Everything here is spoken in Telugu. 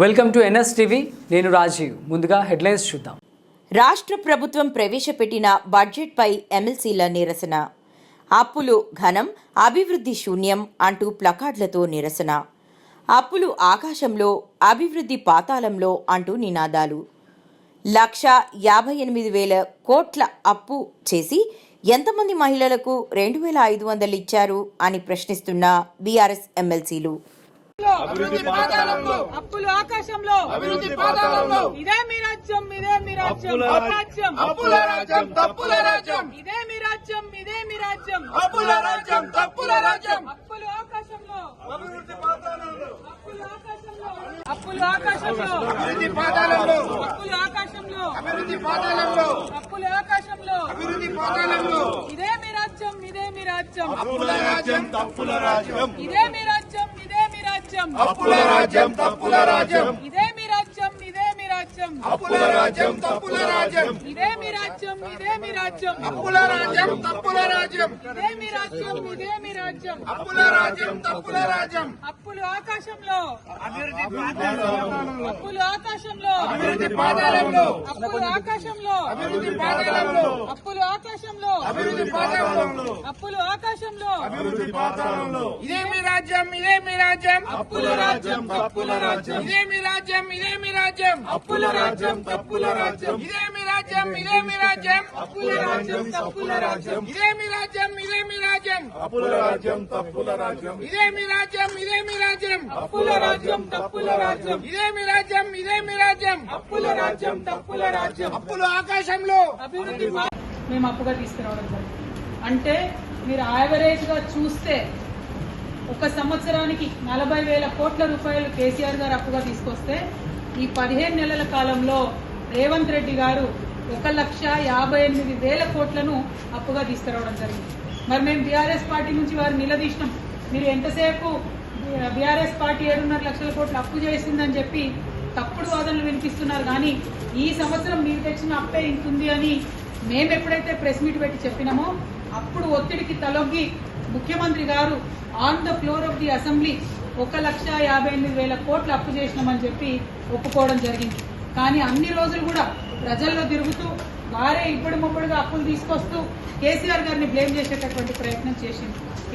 వెల్కమ్ టు ఎన్ఎస్ టీవీ నేను రాజీవ్. ముందుగా హెడ్లైన్స్ చూద్దాం. రాష్ట్ర ప్రభుత్వం ప్రవేశపెట్టిన బడ్జెట్పై ఎమ్మెల్సీల నిరసన. అప్పులు ఘనం అభివృద్ధి శూన్యం అంటూ ప్లకార్డులతో నిరసన. అప్పులు ఆకాశంలో అభివృద్ధి పాతాళంలో అంటూ నినాదాలు. లక్ష యాభై ఎనిమిది వేల కోట్ల అప్పు చేసి ఎంతమంది మహిళలకు రెండు వేల ఐదు వందలు ఇచ్చారు అని ప్రశ్నిస్తున్న బీఆర్ఎస్ ఎమ్మెల్సీలు. అభివృద్ధి పాతాళంలో అప్పులు ఆకాశంలో. అభివృద్ధి పాతాళంలో ఇదే మీ రాజ్యం ఇదే మీ రాజ్యం. రాజ్యం. అప్పుల రాజ్యం తప్పుల రాజ్యం. ఇదే మీ రాజ్యం ఇదే మీ రాజ్యం. అప్పుల రాజ్యం తప్పుల రాజ్యం. అప్పులు ఆకాశంలో. అభివృద్ధి పాతాళంలో అప్పులు ఆకాశంలో. అప్పులు ఆకాశంలో. అభివృద్ధి పాతాళంలో అప్పులు ఆకాశంలో. అభివృద్ధి పాతాళంలో అప్పులు ఆకాశంలో. అభివృద్ధి పాతాళంలో ఇదే మీ రాజ్యం ఇదే మీ రాజ్యం. అప్పుల రాజ్యం తప్పుల రాజ్యం. ఇదే మీ రాజ్యం. ఇదే మీ రాజ్యం అప్పుల రాజ్యం తప్పుల రాజ్యం. ఇదే రాజ్యం అప్పుల రాజ్యం తప్పుల రాజ్యం. ఇదే మీ రాజ్యం ఇదే మీ రాజ్యం. అప్పుల రాజ్యం తప్పుల రాజ్యం. ఇదే మీ రాజ్యం ఇదే మీ రాజ్యం. అప్పుల రాజ్యం తప్పుల రాజ్యం. అప్పులు ఆకాశంలో. అప్పులు ఆకాశంలో. అభివృద్ధి పాతాళంలో అప్పులు ఆకాశంలో. అభివృద్ధి పాతాళంలో అప్పులు ఆకాశంలో. అభివృద్ధి పాతాళంలో అప్పులు ఆకాశంలో. అభివృద్ధి పాతాళంలో ఇదే మీ రాజ్యం ఇదే మీ రాజ్యం. అప్పుల రాజ్యం తప్పుల రాజ్యం. ఇదే మీ రాజ్యం ఇదే మీ రాజ్యం. అప్పుల రాజ్యం. తప్పుల రాజ్యం. ఇదే మీ రాజ్యం? ఇదే మీ రాజ్యం? అప్పుల రాజ్యం తప్పుల రాజ్యం. ఇదే మీ రాజ్యం? ఇదే మీ రాజ్యం? అప్పుల రాజ్యం తప్పుల రాజ్యం. ఇదే మీ రాజ్యం? ఇదే మీ రాజ్యం? అప్పుల రాజ్యం తప్పుల రాజ్యం. ఇదే మీ రాజ్యం? ఇదే మీ రాజ్యం? అప్పుల రాజ్యం తప్పుల రాజ్యం. అప్పులు ఆకాశంలో. అభివృద్ధి మేము అప్పుగా తీసుకురావడం జరిగింది. అంటే మీరు యావరేజ్గా చూస్తే ఒక సంవత్సరానికి నలభై వేల కోట్ల రూపాయలు కేసీఆర్ గారు అప్పుగా తీసుకొస్తే ఈ పదిహేను నెలల కాలంలో రేవంత్ రెడ్డి గారు ఒక లక్ష యాభై ఎనిమిది వేల కోట్లను అప్పుగా తీసుకురావడం జరిగింది. మరి మేము బీఆర్ఎస్ పార్టీ నుంచి వారు నిలదీసినాం. మీరు ఎంతసేపు బీఆర్ఎస్ పార్టీ ఏడున్నర లక్షల కోట్లు అప్పు చేసిందని చెప్పి తప్పుడు వాదనలు వినిపిస్తున్నారు. కానీ ఈ సంవత్సరం మీరు తెచ్చిన అప్పే ఇంతుంది అని మేము ఎప్పుడైతే ప్రెస్ మీట్ పెట్టి చెప్పినామో అప్పుడు ఒత్తిడికి తలొగ్గి ముఖ్యమంత్రి గారు on the floor of the assembly ఒక లక్ష యాభై ఎనిమిది వేల కోట్లు అప్పు చేసినామని చెప్పి ఒప్పుకోవడం జరిగింది. కానీ అన్ని రోజులు కూడా ప్రజల్లో తిరుగుతూ వారే ఇప్పుడు ముప్పుడుగా అప్పులు తీసుకొస్తూ కేసీఆర్ గారిని బ్లేమ్ చేసేటటువంటి ప్రయత్నం చేసింది